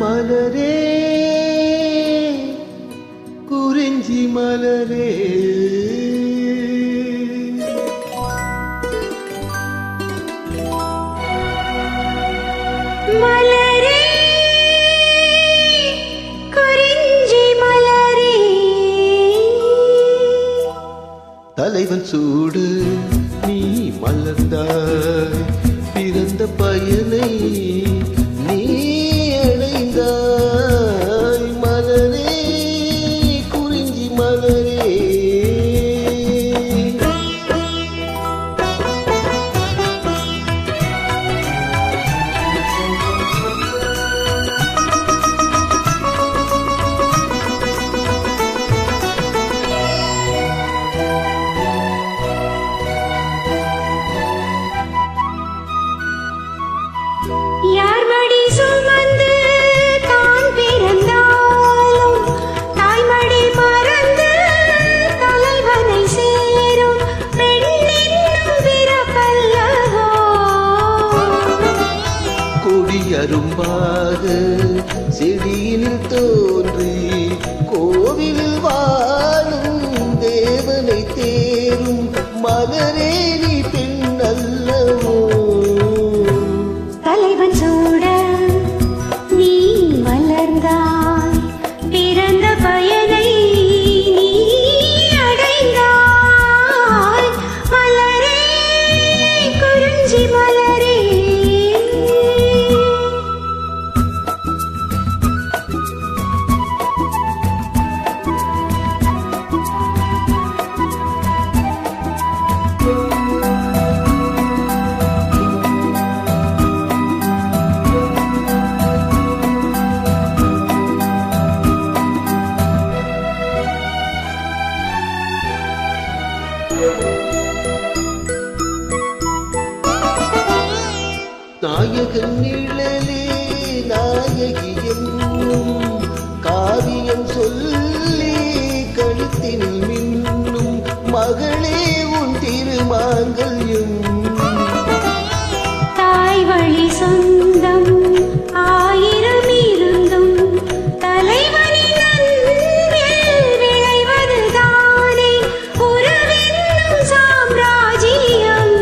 மலரே குறிஞ்சி மலரே. தலைவன் சூடு நீ மலர்ந்தாய். இருந்த பயனை கொடியரும்பாக செடியினில் தோன்றி கோவிலில் வாழும் தேவனை தேரும் மலரே நீ பெண் அல்லவோ தலைவன் சூட நீ வளர்ந்தாய் பிறந்த பயனை நீ அடைந்தாய். மலரே குறிஞ்சி மலர். நாயகன் நிழலே நாயகி என்னும் காவியம் சொல்லி கழுத்தினில் மின்னும் மகளே உன் திருமாங்கல்யம். தாய் வழி சொந்தம் ஆயிரம் இருந்தும் தலைவனின் அன்பில் விளைவதுதானே உறவென்னும் சாம்ராஜ்யம்.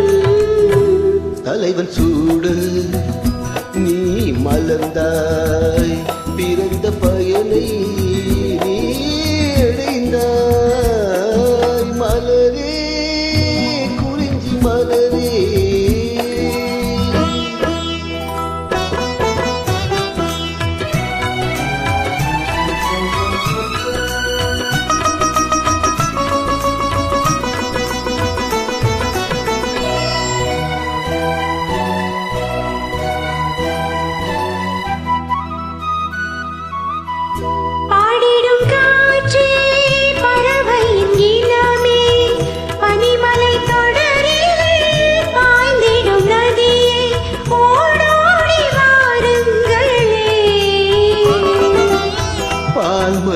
தலைவன் சூடு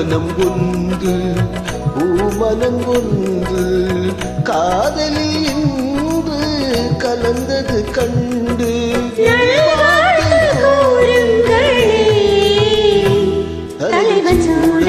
பால்மனம் ஒன்று பூமனம் ஒன்று காதலி இன்று கலந்தது கண்டு தலைவன் சூழ